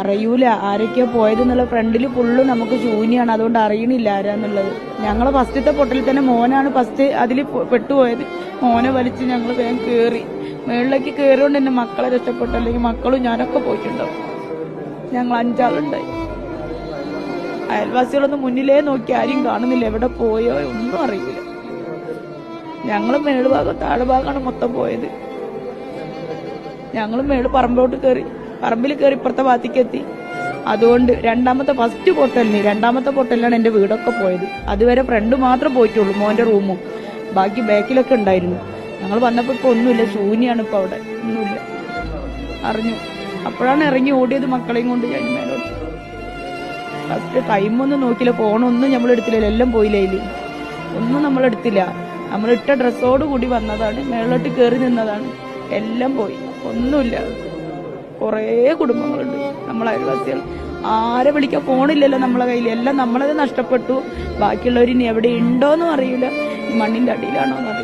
അറിയൂല. ആരൊക്കെയാ പോയതെന്നുള്ള ഫ്രണ്ടിൽ ഫുള്ള് നമുക്ക് ശൂന്യാണ്. അതുകൊണ്ട് അറിയണില്ല ആരാന്നുള്ളത്. ഞങ്ങളെ ഫസ്റ്റത്തെ പൊട്ടലിൽ തന്നെ മോനാണ് ഫസ്റ്റ് അതിൽ പെട്ടുപോയത്. മോനെ വലിച്ച് ഞങ്ങൾ വേഗം കയറി മേളിലേക്ക് കയറിയോണ്ട് തന്നെ മക്കളെ രക്ഷപ്പെട്ടു. അല്ലെങ്കിൽ മക്കളും ഞാനൊക്കെ പോയിട്ടുണ്ടാവും. ഞങ്ങൾ അഞ്ചാളുണ്ടായി. അയൽവാസികളൊന്നും മുന്നിലേ നോക്കി ആരും കാണുന്നില്ല. എവിടെ പോയോ ഒന്നും അറിയില്ല. ഞങ്ങൾ മേളുഭാഗം താഴ്ഭാഗമാണ് മൊത്തം പോയത്. ഞങ്ങൾ മേൾ പറമ്പോട്ട് കയറി പറമ്പിൽ കയറി ഇപ്പുറത്തെ ഭാഗത്തേക്ക് എത്തി. അതുകൊണ്ട് രണ്ടാമത്തെ ഫസ്റ്റ് പൊട്ടലിന് രണ്ടാമത്തെ പൊട്ടലിലാണ് എന്റെ വീടൊക്കെ പോയത്. അതുവരെ ഫ്രണ്ട് മാത്രം പോയിട്ടുള്ളൂ മോന്റെ റൂമും ബാക്കി ബാക്കിലൊക്കെ ഉണ്ടായിരുന്നു. ഞങ്ങൾ വന്നപ്പോൾ ഇപ്പോൾ ഒന്നുമില്ല ശൂന്യാണ് ഇപ്പോൾ അവിടെ. ഒന്നുമില്ല. അറിഞ്ഞു. അപ്പോഴാണ് ഇറങ്ങി ഓടിയത് മക്കളെയും കൊണ്ട് ഞാൻ മേലോട്ട് ഫസ്റ്റ് ടൈമൊന്നും നോക്കില്ല ഫോണൊന്നും നമ്മൾ എടുത്തില്ല എല്ലാം പോയില്ല ഒന്നും നമ്മൾ എടുത്തില്ല. നമ്മൾ ഇട്ട ഡ്രസ്സോട് കൂടി വന്നതാണ് മേളിലോട്ട് കയറി നിന്നതാണ്. എല്ലാം പോയി. ഒന്നുമില്ല. കുറേ കുടുംബങ്ങളുണ്ട്. നമ്മളെ അയൽവാസികൾ. ആരെ വിളിക്കാൻ ഫോണില്ലല്ലോ നമ്മളെ കയ്യിൽ എല്ലാം നമ്മളത് നഷ്ടപ്പെട്ടു. ബാക്കിയുള്ളവർ ഇനി എവിടെ എന്ന് അറിയില്ല. മണ്ണിന്റെ അടിയിലാണോ